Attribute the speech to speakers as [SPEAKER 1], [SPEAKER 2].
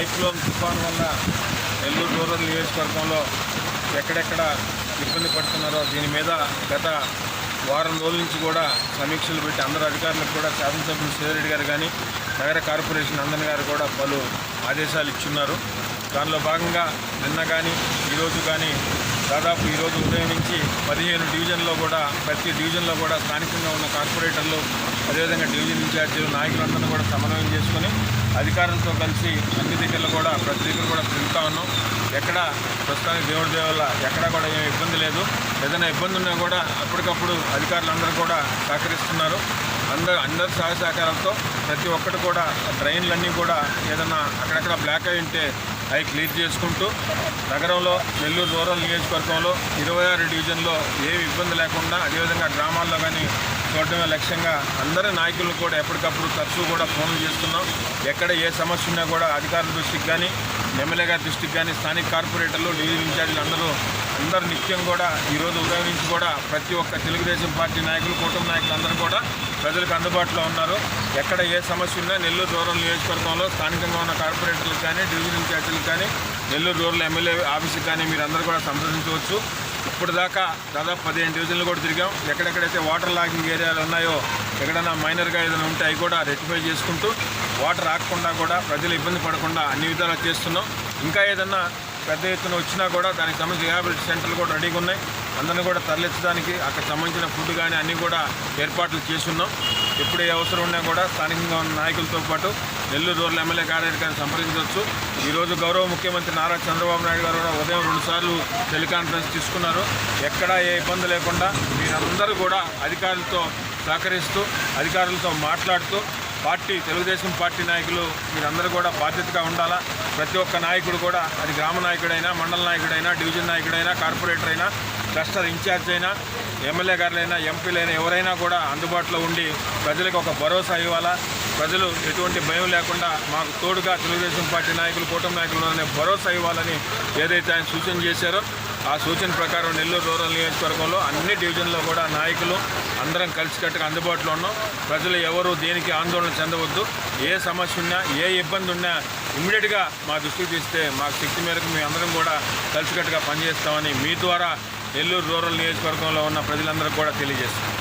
[SPEAKER 1] Cyclone తుఫాన్ వల్ల Nellore rural నియోజకవర్గంలో ఎక్కడెక్కడ ఇబ్బంది పడుతున్నారో దీని మీద గత వారం రోజుల నుంచి కూడా సమీక్షలు పెట్టి అందరు అధికారులకు కూడా శాసనసభ్యులు శ్రీరెడ్డి గారు కానీ నగర కార్పొరేషన్ అందన్ గారు కూడా పలు ఆదేశాలు ఇచ్చున్నారు. దానిలో భాగంగా నిన్న కానీ ఈరోజు కానీ దాదాపు ఈరోజు ఉదయం నుంచి పదిహేను డివిజన్లో కూడా ప్రతి డివిజన్లో కూడా స్థానికంగా ఉన్న కార్పొరేటర్లు అదేవిధంగా డివిజన్ ఇన్ఛార్జీలు నాయకులందరూ కూడా సమన్వయం చేసుకొని అధికారులతో కలిసి అన్ని దగ్గరలో కూడా ప్రతి దగ్గర కూడా తిరుగుతా ఉన్నాం. ఎక్కడ ప్రస్తుతానికి దేవుడి దేవల్ల ఎక్కడ కూడా ఏం ఇబ్బంది లేదు. ఏదైనా ఇబ్బంది ఉన్నా కూడా అప్పటికప్పుడు అధికారులందరూ కూడా సహకరిస్తున్నారు. అందరు అందరి సహాయ సహకారాలతో ప్రతి ఒక్కటి కూడా డ్రైన్లన్నీ కూడా ఏదైనా అక్కడక్కడ బ్లాక్ అయి ఉంటే అవి క్లియర్ చేసుకుంటూ నగరంలో నెల్లూరు రూరల్ నియోజకవర్గంలో ఇరవై ఆరు డివిజన్లో ఏమి ఇబ్బంది లేకుండా అదేవిధంగా గ్రామాల్లో కానీ చూడటమే లక్ష్యంగా అందరి నాయకులు కూడా ఎప్పటికప్పుడు తరచూ కూడా ఫోన్లు చేస్తున్నాం. ఎక్కడ ఏ సమస్య ఉన్నా కూడా అధికారుల దృష్టికి కానీ ఎమ్మెల్యే గారి దృష్టికి కానీ స్థానిక కార్పొరేటర్లు డివిజన్ ఇన్ఛార్జీలు అందరూ అందరు నిత్యం కూడా ఈరోజు ఉదయం నుంచి కూడా ప్రతి ఒక్క తెలుగుదేశం పార్టీ నాయకులు కూటమి నాయకులు అందరూ కూడా ప్రజలకు అందుబాటులో ఉన్నారు. ఎక్కడ ఏ సమస్య ఉన్నా నెల్లూరు దూరం నియోజకవర్గంలో స్థానికంగా ఉన్న కానీ డివిజన్ ఇన్ఛార్జీలకు కానీ నెల్లూరు రూరల్ ఎమ్మెల్యే ఆఫీస్కి కానీ మీరు అందరూ కూడా సంప్రదించవచ్చు. ఇప్పుడు దాకా దాదాపు పదిహేను డివిజన్లు కూడా తిరిగాం. ఎక్కడెక్కడైతే వాటర్ లాగింగ్ ఏరియాలు ఉన్నాయో ఎక్కడైనా మైనర్గా ఏదైనా ఉంటే అవి కూడా రెక్టిఫై చేసుకుంటూ వాటర్ రాకుండా కూడా ప్రజలు ఇబ్బంది పడకుండా అన్ని విధాలా చేస్తున్నాం. ఇంకా ఏదన్నా పెద్ద ఎత్తున వచ్చినా కూడా దానికి సంబంధించి రిహాబిలిటీ సెంటర్లు కూడా రెడీగా ఉన్నాయి. అందరిని కూడా తరలించడానికి అక్కడ సంబంధించిన ఫుడ్ కానీ అన్నీ కూడా ఏర్పాట్లు చేస్తున్నాం ఎప్పుడు ఏ అవసరం ఉన్నా కూడా స్థానికంగా ఉన్న నాయకులతో పాటు నెల్లూరు రూరల్ ఎమ్మెల్యే గారిని సంప్రదించవచ్చు. ఈరోజు గౌరవ ముఖ్యమంత్రి నారా చంద్రబాబు నాయుడు గారు కూడా ఉదయం రెండుసార్లు టెలికాన్ఫరెన్స్ తీసుకున్నారు. ఎక్కడా ఏ ఇబ్బంది లేకుండా మీరందరూ కూడా అధికారులతో సహకరిస్తూ అధికారులతో మాట్లాడుతూ పార్టీ తెలుగుదేశం పార్టీ నాయకులు మీరందరూ కూడా బాధ్యతగా ఉండాలా? ప్రతి ఒక్క నాయకుడు కూడా అది గ్రామ నాయకుడైనా మండల నాయకుడైనా డివిజన్ నాయకుడైనా కార్పొరేటర్ అయినా క్లస్టర్ ఇన్ఛార్జ్ అయినా ఎమ్మెల్యే గారులైనా ఎంపీలైనా ఎవరైనా కూడా అందుబాటులో ఉండి ప్రజలకు ఒక భరోసా ఇవ్వాలా? ప్రజలు ఎటువంటి భయం లేకుండా మాకు తోడుగా తెలుగుదేశం పార్టీ నాయకులు కూటమి నాయకులు అనే భరోసా ఇవ్వాలని ఏదైతే ఆయన సూచన చేశారో ఆ సూచన ప్రకారం నెల్లూరు రూరల్ నియోజకవర్గంలో అన్ని డివిజన్లో కూడా నాయకులు అందరం కలిసికట్టుగా అందుబాటులో ఉన్నాం. ప్రజలు ఎవరు దేనికి ఆందోళన చెందవద్దు. ఏ సమస్య ఉన్నా ఏ ఇబ్బంది ఉన్నా ఇమ్మీడియట్గా మా దృష్టికి తీస్తే మాకు శక్తి మేరకు మేము అందరం కూడా కలిసికట్టుగా పనిచేస్తామని మీ ద్వారా నెల్లూరు రూరల్ నియోజకవర్గంలో ఉన్న ప్రజలందరికీ కూడా తెలియజేస్తాం